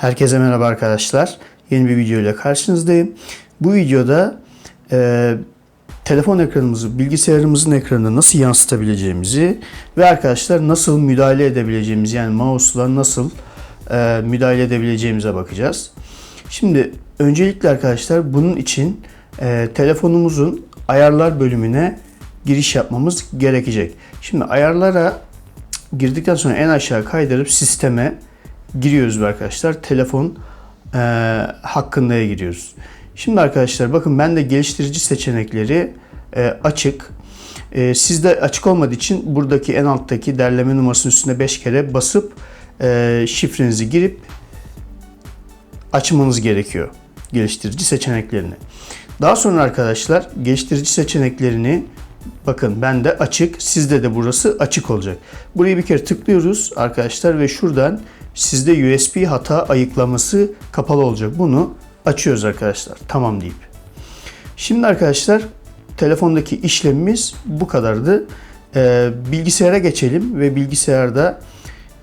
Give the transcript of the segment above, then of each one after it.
Herkese merhaba arkadaşlar. Yeni bir video ile karşınızdayım. Bu videoda e, telefon ekranımızı bilgisayarımızın ekranına nasıl yansıtabileceğimizi ve arkadaşlar nasıl müdahale edebileceğimiz yani mouse'la nasıl e, müdahale edebileceğimize bakacağız. Şimdi öncelikle arkadaşlar bunun için e, telefonumuzun ayarlar bölümüne giriş yapmamız gerekecek. Şimdi ayarlara girdikten sonra en aşağı kaydırıp sisteme giriyoruz arkadaşlar. Telefon e, hakkındaya giriyoruz. Şimdi arkadaşlar bakın ben de geliştirici seçenekleri e, açık. E, sizde açık olmadığı için buradaki en alttaki derleme numarasının üstüne 5 kere basıp e, şifrenizi girip açmanız gerekiyor geliştirici seçeneklerini. Daha sonra arkadaşlar geliştirici seçeneklerini bakın bende açık sizde de burası açık olacak. Burayı bir kere tıklıyoruz arkadaşlar ve şuradan sizde USB hata ayıklaması kapalı olacak. Bunu açıyoruz arkadaşlar. Tamam deyip. Şimdi arkadaşlar telefondaki işlemimiz bu kadardı. Ee, bilgisayara geçelim ve bilgisayarda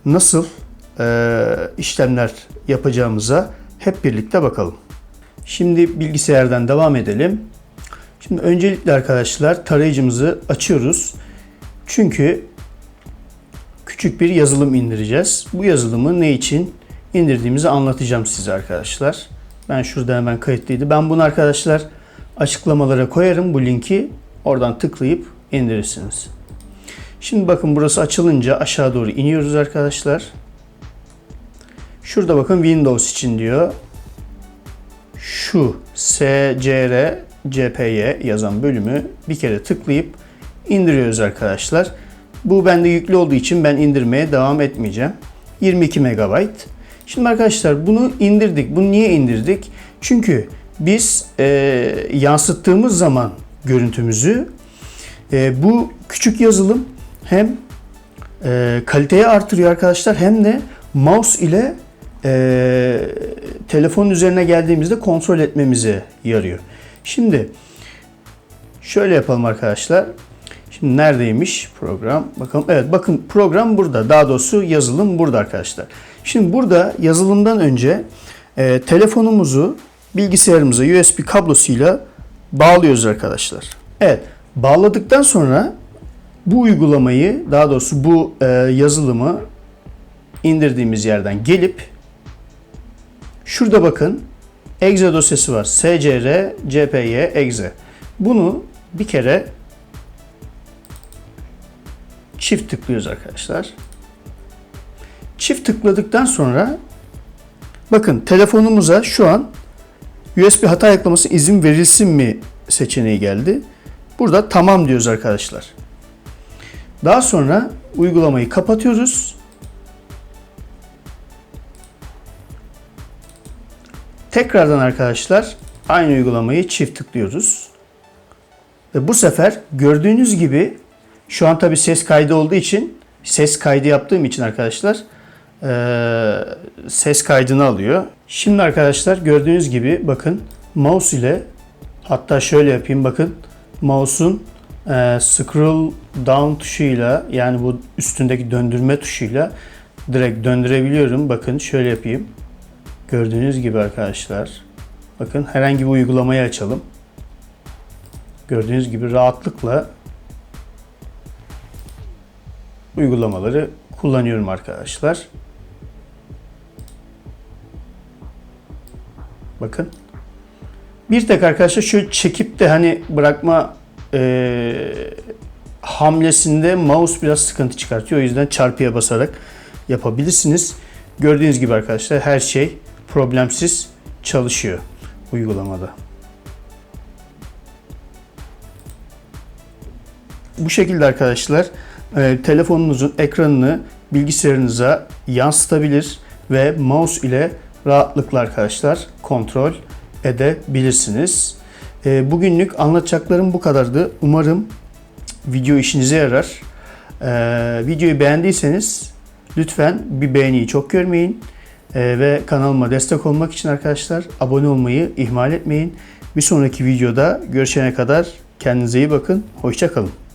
nasıl e, işlemler yapacağımıza hep birlikte bakalım. Şimdi bilgisayardan devam edelim. Şimdi öncelikle arkadaşlar tarayıcımızı açıyoruz. Çünkü küçük bir yazılım indireceğiz. Bu yazılımı ne için indirdiğimizi anlatacağım size arkadaşlar. Ben şurada hemen kayıtlıydı. Ben bunu arkadaşlar açıklamalara koyarım bu linki. Oradan tıklayıp indirirsiniz. Şimdi bakın burası açılınca aşağı doğru iniyoruz arkadaşlar. Şurada bakın Windows için diyor. Şu SCR CPY yazan bölümü bir kere tıklayıp indiriyoruz arkadaşlar. Bu bende yüklü olduğu için ben indirmeye devam etmeyeceğim. 22 MB. Şimdi arkadaşlar bunu indirdik. Bunu niye indirdik? Çünkü biz e, yansıttığımız zaman görüntümüzü e, bu küçük yazılım hem e, kaliteyi artırıyor arkadaşlar hem de mouse ile e, telefonun üzerine geldiğimizde kontrol etmemize yarıyor. Şimdi şöyle yapalım arkadaşlar. Şimdi neredeymiş program? Bakalım. Evet bakın program burada. Daha doğrusu yazılım burada arkadaşlar. Şimdi burada yazılımdan önce e, telefonumuzu bilgisayarımıza USB kablosuyla bağlıyoruz arkadaşlar. Evet bağladıktan sonra bu uygulamayı daha doğrusu bu e, yazılımı indirdiğimiz yerden gelip şurada bakın exe dosyası var. scr cpy exe. Bunu bir kere çift tıklıyoruz arkadaşlar. Çift tıkladıktan sonra bakın telefonumuza şu an USB hata ayıklaması izin verilsin mi seçeneği geldi. Burada tamam diyoruz arkadaşlar. Daha sonra uygulamayı kapatıyoruz. Tekrardan arkadaşlar aynı uygulamayı çift tıklıyoruz. Ve bu sefer gördüğünüz gibi şu an tabi ses kaydı olduğu için ses kaydı yaptığım için arkadaşlar ses kaydını alıyor. Şimdi arkadaşlar gördüğünüz gibi bakın mouse ile hatta şöyle yapayım bakın mouse'un scroll down tuşuyla yani bu üstündeki döndürme tuşuyla direkt döndürebiliyorum. Bakın şöyle yapayım. Gördüğünüz gibi arkadaşlar. Bakın herhangi bir uygulamayı açalım. Gördüğünüz gibi rahatlıkla uygulamaları kullanıyorum arkadaşlar. Bakın. Bir tek arkadaşlar şu çekip de hani bırakma e, hamlesinde mouse biraz sıkıntı çıkartıyor. O yüzden çarpıya basarak yapabilirsiniz. Gördüğünüz gibi arkadaşlar her şey problemsiz çalışıyor uygulamada. Bu şekilde arkadaşlar e, telefonunuzun ekranını bilgisayarınıza yansıtabilir ve mouse ile rahatlıkla arkadaşlar kontrol edebilirsiniz. E, bugünlük anlatacaklarım bu kadardı. Umarım video işinize yarar. E, videoyu beğendiyseniz lütfen bir beğeniyi çok görmeyin. E, ve kanalıma destek olmak için arkadaşlar abone olmayı ihmal etmeyin. Bir sonraki videoda görüşene kadar kendinize iyi bakın. Hoşçakalın.